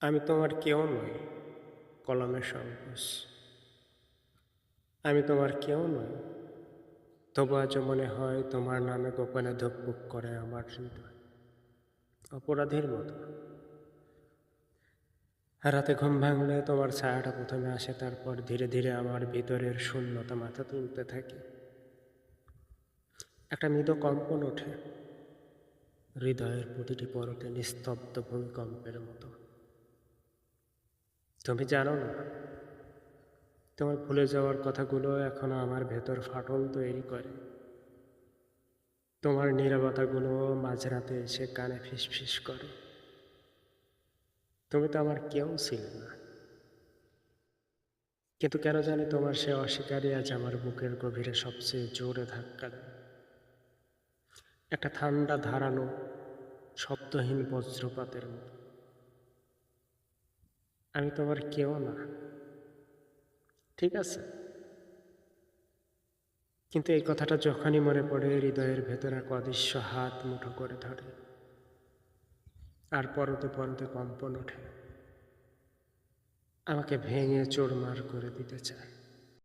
আমি তোমার কেউ নই, কলমের সংকোচ আমি তোমার কেউ নই, তবু আজ মনে হয় তোমার নামে গোপনে ধুকপুক করে আমার হৃদয়। অপরাধীর মতো। রাতে ঘুম ভাঙলে তোমার ছায়াটা প্রথমে আসে, তারপর ধীরে ধীরে আমার ভিতরের শূন্যতা মাথা তুলতে থাকে। একটা মৃদু কম্পন ওঠে। হৃদয়ের প্রতিটি পরতে নিস্তব্ধ ভূমিকম্পের মতো। তুমি জানো না, তোমার ভুলে যাওয়ার কথাগুলো এখনও আমার ভেতর ফাটল তৈরি করে। তোমার নিরবতাগুলো মাঝরাতে এসে কানে ফিস ফিস করে। তুমি তো আমার কেউ ছিলে না। কিন্তু কেন জানি তোমার সে অস্বীকারই আজ আমার বুকের গভীরে সবচেয়ে জোরে ধাক্কা দেয়। একটা ঠান্ডা ধারানো শব্দহীন বজ্রপাতের মতো। আমি তোমার কেউ না। ঠিক আছে? কিন্তু এই কথাটা যখনই মনে পড়ে, হৃদয়ের ভেতরে এক অদৃশ্য হাত মুঠো করে ধরে। আর পরতে পরতে কম্পন ওঠে। আমাকে ভেঙে চোরমার করে দিতে চায়।